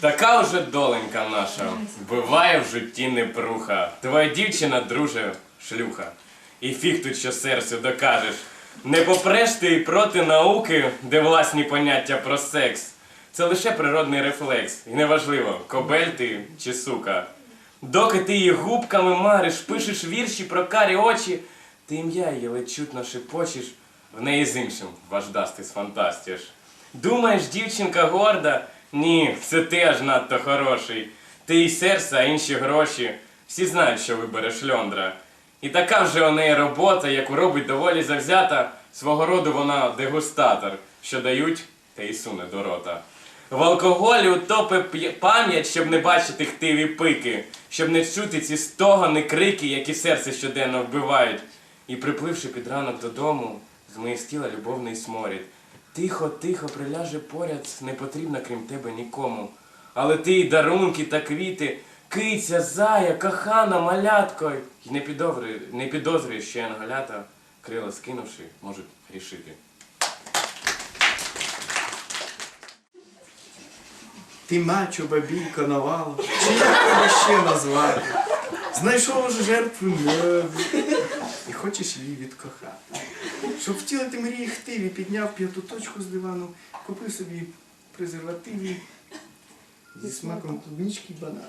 Така вже доленька наша. Буває в житті непруха. Твоя дівчина, друже, шлюха. І фіг тут що серцю докажеш. Не попреш ти проти науки, де власні поняття про секс. Це лише природний рефлекс. І неважливо, кобель ти чи сука. Доки ти її губками мариш, пишеш вірші про карі очі, ти ім'я її ледь чутно шепочеш, в неї з іншим важдасти сфантастиш. Думаєш, дівчинка горда? Ні, це ти аж надто хороший. Ти і серце, а інші гроші. Всі знають, що вибереш льондра. І така вже у неї робота, яку робить доволі завзята, свого роду вона дегустатор, що дають, та й суне до рота. В алкоголі утопи пам'ять, щоб не бачити хтиві пики, щоб не чути ці стогони, крики, які серце щоденно вбивають. І припливши під ранок додому, з моїх тіла любовний сморід. Тихо, тихо приляже поряд, не потрібна крім тебе нікому. Але ти й дарунки та квіти, киця, зая, кохана, малятко, й не підозрює, не підозрюєш, що янголята, крила скинувши, можуть грішити. Ти мачо, бабійко, навало, чи як тебе ще назвати? Знайшов уже жертву і хочеш її відкохати. Щоб втілити мрії хтиві, підняв п'яту точку з дивану, купив собі презервативі зі смаком клубнички і банан.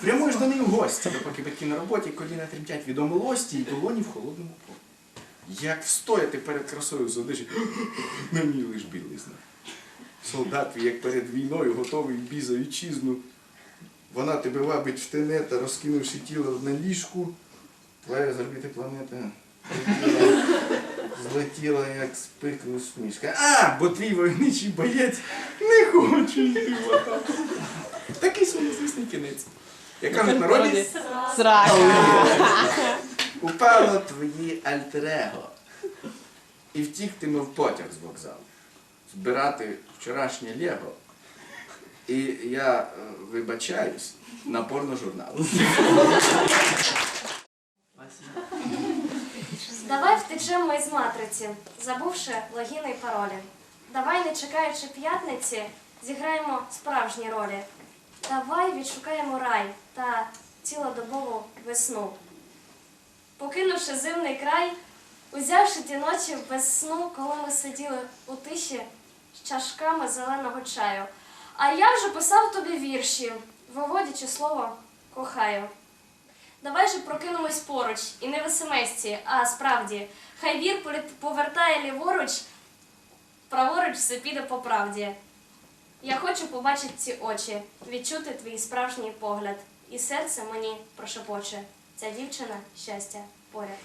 Прямуєш до неї в гості, поки батьки на роботі, коліна тремтять від омилості і долоні в холодному полі. Як встояти перед красою з одежі, на ній лиш білизна. Солдат, як перед війною, готовий в бій за вітчизну. Вона тебе вабить в тене та розкинувши тіло на ліжку. Твоя зробити планета злетіла, як спик усмішка. А, бо твій войничий боєць не хоче йти в атаку. Такий сумнозвісний кінець. Як кажуть в народі, Срака. упало твоє альтер-его. І втіктиме в потяг з вокзалу. Збирати вчорашнє Лего. І я е, вибачаюсь на порножурнал. Давай втечемо із матриці, забувши логіни й паролі. Давай, не чекаючи п'ятниці, зіграємо справжні ролі. Давай відшукаємо рай та цілодобову весну. Покинувши зимний край, узявши ті ночі без сну, коли ми сиділи у тиші з чашками зеленого чаю. А я вже писав тобі вірші, виводячи слово кохаю. Давай же прокинемось поруч, і не в смс а справді. Хай вір повертає ліворуч, праворуч все піде по правді. Я хочу побачити ці очі, відчути твій справжній погляд, і серце мені прошепоче. Ця дівчина щастя поряд.